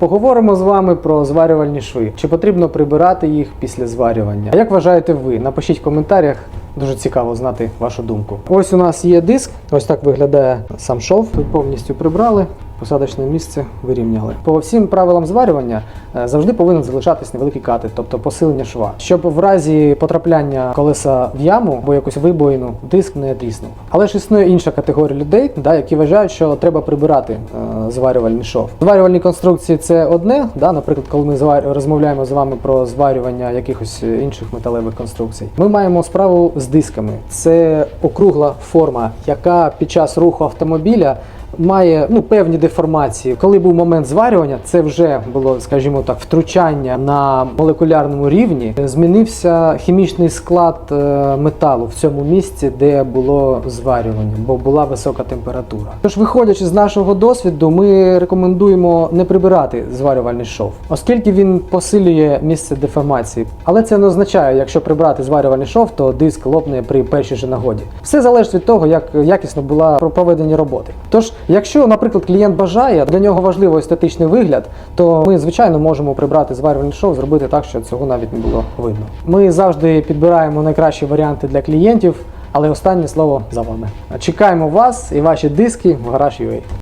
Поговоримо з вами про зварювальні шви. Чи потрібно прибирати їх після зварювання? Як вважаєте ви? Напишіть в коментарях. Дуже цікаво знати вашу думку. Ось у нас є диск, ось так виглядає сам шов. Тут повністю прибрали, посадочне місце вирівняли. По всім правилам зварювання е, завжди повинен залишатись невеликий катет, тобто посилення шва, щоб в разі потрапляння колеса в яму або якусь вибоїну диск не тріснув. Але ж існує інша категорія людей, да, які вважають, що треба прибирати е, зварювальний шов. Зварювальні конструкції це одне. Да, наприклад, коли ми розмовляємо з вами про зварювання якихось е, інших металевих конструкцій, ми маємо справу з дисками. Це округла форма, яка під час руху автомобіля має ну певні деформації. Коли був момент зварювання, це вже було, скажімо так, втручання на молекулярному рівні. Змінився хімічний склад е, металу в цьому місці, де було зварювання, бо була висока температура. Тож, виходячи з нашого досвіду, ми рекомендуємо не прибирати зварювальний шов, оскільки він посилює місце деформації. Але це не означає, якщо прибрати зварювальний шов, то диск лопне при першій же нагоді. Все залежить від того, як якісно була проведені роботи. Тож, якщо, наприклад, клієнт бажає, для нього важливо естетичний вигляд, то ми, звичайно, можемо прибрати зварювальний шов, зробити так, щоб цього навіть не було видно. Ми завжди підбираємо найкращі варіанти для клієнтів, але останнє слово за вами. Чекаємо вас і ваші диски в гараж UA.